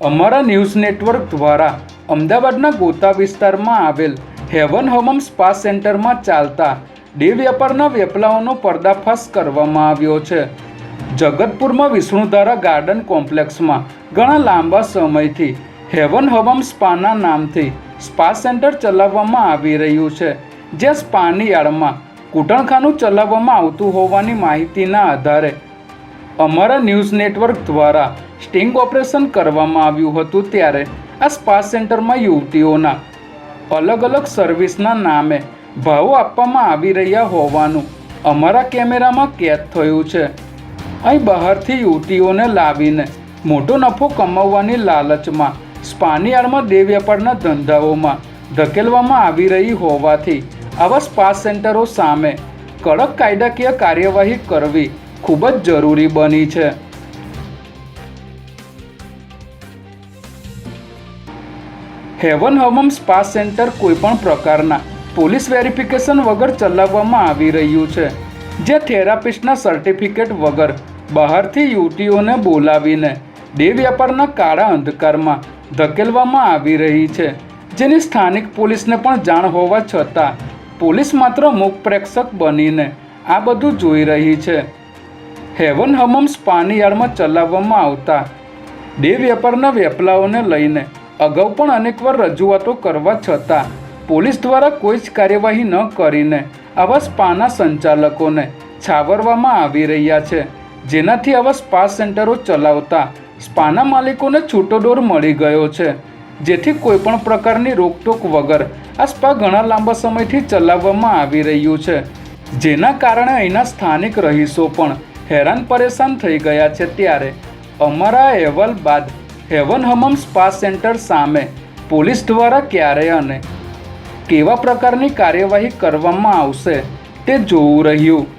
અમારા news network દ્વારા અમદાવાદના ગોતા વિસ્તારમાં આવેલ હેવન હવમ સ્પા સેન્ટરમાં ચાલતા ડે વેપારના વેપલાઓનો પર્દાફાશ કરવામાં આવ્યો છે. જગતપુરમાં વિષ્ણુધારા ગાર્ડન કોમ્પ્લેક્સમાં ઘણા લાંબા સમયથી હેવન હવમ સ્પાના નામથી સ્પા સેન્ટર ચલાવવામાં આવી રહ્યું છે જે સ્પાની યાર્ડમાં કૂટણખાનું ચલાવવામાં આવતું હોવાની માહિતીના આધારે અમારા ન્યૂઝ નેટવર્ક દ્વારા સ્ટિંગ ઓપરેશન કરવામાં આવ્યું હતું ત્યારે આ સ્પા સેન્ટરમાં યુવતીઓના અલગ અલગ સર્વિસના નામે ભાવો આપવામાં આવી રહ્યા હોવાનું અમારા કેમેરામાં કેદ થયું છે. અહીં બહારથી યુવતીઓને લાવીને મોટો નફો કમાવવાની લાલચમાં સ્પાની આડમાં દેહ વેપારના ધંધાઓમાં ધકેલવામાં આવી રહી હોવાથી આવા સ્પા સેન્ટરો સામે કડક કાયદાકીય કાર્યવાહી કરવી ખૂબ જ જરૂરી બની છે. હેવન હવમ સ્પા સેન્ટર કોઈપણ પ્રકારના પોલીસ વેરિફિકેશન વગર ચલાવવામાં આવી રહ્યું છે, જે થેરાપિસ્ટના સર્ટિફિકેટ વગર બહારથી યુવતીઓને બોલાવીને ડે વ્યાપારના કાળા અંધકારમાં ધકેલવામાં આવી રહી છે. જેની સ્થાનિક પોલીસને પણ જાણ હોવા છતાં, પોલીસ માત્ર મુખ પ્રેક્ષક બનીને આ બધું જોઈ રહી છે. હેવન હમમ્સ પાનીયાળમાં ચલાવવામાં આવતા. ડે વેપારના વેપલાઓને લઈને અગાઉ પણ અનેકવાર રજૂઆતો કરવા છતાં પોલીસ દ્વારા કોઈ જ કાર્યવાહી ન કરીને આવા સ્પાના સંચાલકોને છાવરવામાં આવી રહ્યા છે. જેનાથી આવા સ્પા સેન્ટરો ચલાવતા સ્પાના માલિકોને છૂટો દોર મળી ગયો છે. જેથી કોઈપણ પ્રકારની રોકટોક વગર આ સ્પા ઘણા લાંબા સમયથી ચલાવવામાં આવી રહ્યું છે. જેના કારણે અહીંના સ્થાનિક રહીશો પણ હેરાન પરેશાન થઈ ગયા છે ત્યારે અમારા અહેવાલ બાદ હેવન હમમ સ્પા સેન્ટર સામે પોલીસ દ્વારા ક્યારે અને કેવા પ્રકારની કાર્યવાહી કરવામાં આવશે તે જોવું રહ્યું.